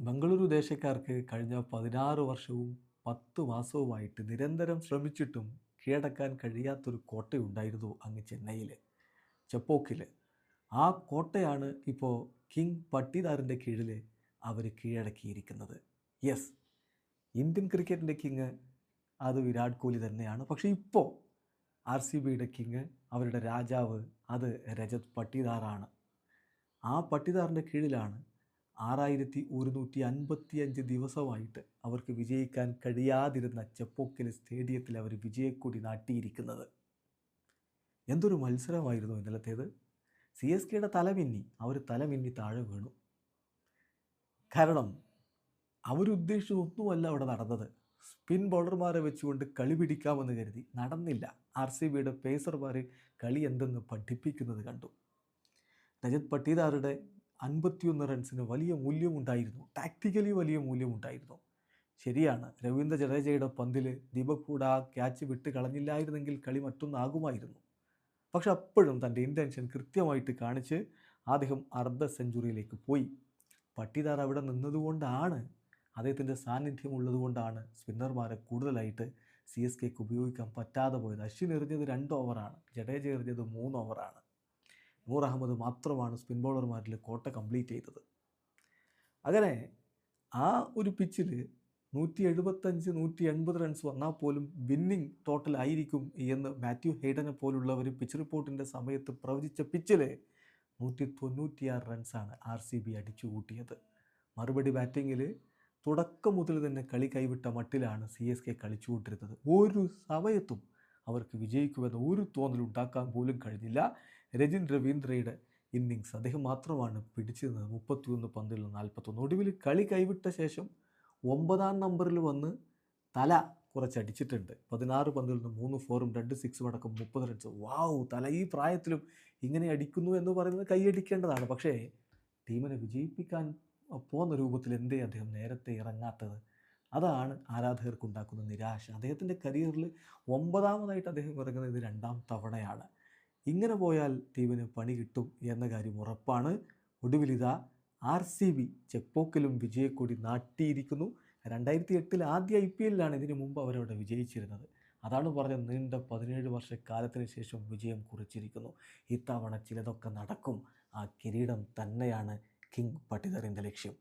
ബംഗളൂരു ദേശക്കാർക്ക് കഴിഞ്ഞ പതിനാറ് വർഷവും പത്ത് മാസവുമായിട്ട് നിരന്തരം ശ്രമിച്ചിട്ടും കീഴടക്കാൻ കഴിയാത്തൊരു കോട്ടയുണ്ടായിരുന്നു അങ്ങ് ചെന്നൈയിൽ ചെപ്പോക്കിൽ ആ കോട്ടയാണ് ഇപ്പോൾ കിങ് പട്ടിദാറിന്റെ കീഴിൽ അവർ കീഴടക്കിയിരിക്കുന്നത്. യെസ് ഇന്ത്യൻ ക്രിക്കറ്റിന്റെ കിങ് അത് വിരാട് കോഹ്ലി തന്നെയാണ്. പക്ഷേ ഇപ്പോൾ ആർ സി ബിയുടെ കിങ് അവരുടെ രാജാവ് അത് രജത് പട്ടിദാറാണ്. ആ പട്ടിദാറിന്റെ കീഴിലാണ് ആറായിരത്തി ഒരുന്നൂറ്റി അൻപത്തി അഞ്ച് ദിവസമായിട്ട് അവർക്ക് വിജയിക്കാൻ കഴിയാതിരുന്ന ചെപ്പോക്കിലെ സ്റ്റേഡിയത്തിൽ അവർ വിജയക്കൊടി നാട്ടിയിരിക്കുന്നത്. എന്തൊരു മത്സരമായിരുന്നു ഇന്നലത്തേത്. സി എസ് കെയുടെ തലമിന്നി അവർ തലമിന്നി താഴെ വീണു. കാരണം അവരുദ്ദേശിച്ച ഒന്നുമല്ല അവിടെ നടന്നത്. സ്പിൻ ബോളർമാരെ വെച്ചുകൊണ്ട് കളി പിടിക്കാമെന്ന് കരുതി നടന്നില്ല. ആർ സി ബിയുടെ പേസർമാർ കളി എന്തെന്ന് പഠിപ്പിക്കുന്നത് കണ്ടു. രജത് പട്ടീദാറുടെ അൻപത്തിയൊന്ന് റൺസിന് വലിയ മൂല്യമുണ്ടായിരുന്നു. ടാക്റ്റിക്കലി വലിയ മൂല്യമുണ്ടായിരുന്നു. ശരിയാണ്. രവീന്ദ്ര ജഡേജയുടെ പന്തിൽ ദീപക് ഹൂഡ ക്യാച്ച് വിട്ട് കളഞ്ഞില്ലായിരുന്നെങ്കിൽ കളി മറ്റൊന്നാകുമായിരുന്നു. പക്ഷെ അപ്പോഴും തന്റെ ഇന്റൻഷൻ കൃത്യമായിട്ട് കാണിച്ച് അദ്ദേഹം അർദ്ധ സെഞ്ചുറിയിലേക്ക് പോയി. പട്ടിദാർ അവിടെ നിന്നതുകൊണ്ടാണ് അദ്ദേഹത്തിന്റെ സാന്നിധ്യം ഉള്ളതുകൊണ്ടാണ് സ്പിന്നർമാരെ കൂടുതലായിട്ട് സി എസ് കെക്ക് ഉപയോഗിക്കാൻ പറ്റാതെ പോയത്. അശ്വിൻ എറിഞ്ഞത് രണ്ട് ഓവറാണ് ജഡേജ എറിഞ്ഞത് മൂന്ന് ഓവറാണ് നൂർ അഹമ്മദ് മാത്രമാണ് സ്പിൻ ബൗളർമാരിൽ കോട്ട കംപ്ലീറ്റ് ചെയ്തത്. അങ്ങനെ ആ ഒരു പിച്ചിൽ നൂറ്റി എഴുപത്തഞ്ച് നൂറ്റി എൺപത് റൺസ് വന്നാൽ പോലും വിന്നിങ് ടോട്ടൽ ആയിരിക്കും എന്ന് മാത്യു ഹെയ്ഡനെ പോലുള്ളവർ പിച്ച് റിപ്പോർട്ടിന്റെ സമയത്ത് പ്രവചിച്ച പിച്ചിൽ നൂറ്റി തൊണ്ണൂറ്റിയാറ് റൺസാണ് ആർ സി ബി അടിച്ചു കൂട്ടിയത്. മറുപടി ബാറ്റിങ്ങിൽ തുടക്കം മുതൽ തന്നെ കളി കൈവിട്ട മട്ടിലാണ് സി എസ് കെ കളിച്ചുകൊണ്ടിരുന്നത് ഒരു സമയത്തും അവർക്ക് വിജയിക്കുമെന്ന് ഒരു തോന്നൽ ഉണ്ടാക്കാൻ പോലും കഴിഞ്ഞില്ല. രജിൻ രവീന്ദ്രയുടെ ഇന്നിങ്സ് അദ്ദേഹം മാത്രമാണ് പിടിച്ചു നിന്നത് മുപ്പത്തിയൊന്ന് പന്തിൽ നാൽപ്പത്തൊന്ന്. ഒടുവിൽ കളി കൈവിട്ട ശേഷം ഒമ്പതാം നമ്പറിൽ വന്ന് തല കുറച്ചടിച്ചിട്ടുണ്ട്. പതിനാറ് പന്തിൽ നിന്ന് മൂന്ന് ഫോറും രണ്ട് സിക്സും അടക്കം മുപ്പത് റൺസ് വാവ് തല ഈ പ്രായത്തിലും ഇങ്ങനെ അടിക്കുന്നു എന്ന് പറയുന്നത് കൈയടിക്കേണ്ടതാണ്. പക്ഷേ ടീമിനെ വിജയിപ്പിക്കാൻ പോകുന്ന രൂപത്തിൽ എന്തേ അദ്ദേഹം നേരത്തെ ഇറങ്ങാത്തത്? അതാണ് ആരാധകർക്കുണ്ടാക്കുന്ന നിരാശ. അദ്ദേഹത്തിന്റെ കരിയറിൽ ഒമ്പതാമതായിട്ട് അദ്ദേഹം ഇറങ്ങുന്നത് ഇത് രണ്ടാം തവണയാണ്. ഇങ്ങനെ പോയാൽ ടീമിന് പണി കിട്ടും എന്ന കാര്യം ഉറപ്പാണ്. ഒടുവിലിതാ ആർ സി ബി ചെപ്പോക്കിലും വിജയക്കൊടി നാട്ടിയിരിക്കുന്നു. രണ്ടായിരത്തി എട്ടിൽ ആദ്യ ഐ പി എല്ലിലാണ് ഇതിനു മുമ്പ് അവരവിടെ വിജയിച്ചിരുന്നത്. അതാണ് പറഞ്ഞ നീണ്ട പതിനേഴ് വർഷക്കാലത്തിന് ശേഷം വിജയം കുറിച്ചിരിക്കുന്നു. ഇത്തവണ ചിലതൊക്കെ നടക്കും. ആ കിരീടം തന്നെയാണ് കിങ് പട്ടിദറിന്റെ ലക്ഷ്യം.